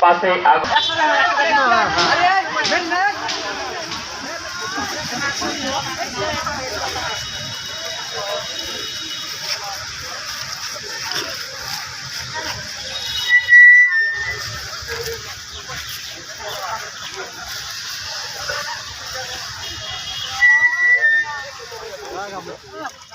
পাশে Thank you.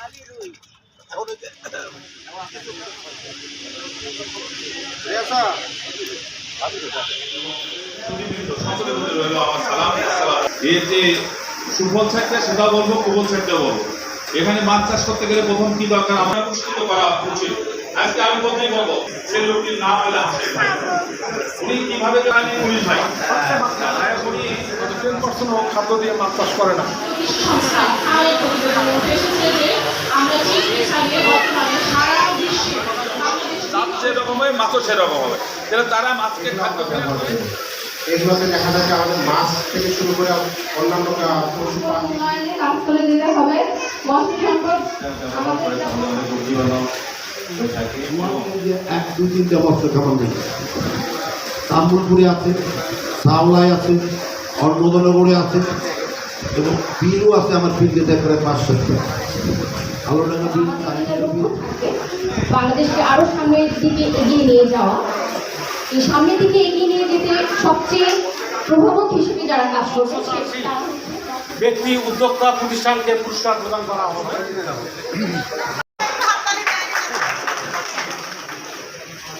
এর যে সুফল থাকলে সেটা বলব কুবল থাকলে বলব। এখানে মাছ চাষ করতে গেলে প্রথম কি দরকার? আমরা পুষ্টিত করা উচিত। আজকে আমি বলতেই বলব? সে লোকটির নাম হলো উনি কীভাবে জানি পুলিশ ভাই। উনি টেন পার্সেন্ট খাদ্য দিয়ে মাছ চাষ করে না। হয় মাছও সেরকম হবে তাহলে তারা মাছকে খাদ্য এগুলোতে দেখা যাচ্ছে আমাদের মাছ থেকে শুরু করে অন্যান্য পশু পাখি। কাজ করে দিতে হবে মৎস্য সম্পদ আমাদের যে এক দুই তিনটা মৎস্য খাবার নেই। তাম্বুলপুরে আছে সাওলায় আছে অন্নদনগরে আছে এবং বীরও আছে আমার ফিল্ডে দেয় প্রায় বাংলাদেশকে আরও সামনের দিকে এগিয়ে নিয়ে যাওয়া। এই সামনের দিকে এগিয়ে নিয়ে যেতে সবচেয়ে প্রভাবক হিসেবে যারা কাজ করছে ব্যক্তি উদ্যোক্তা প্রতিষ্ঠানকে পুরস্কার প্রদান করা হবে।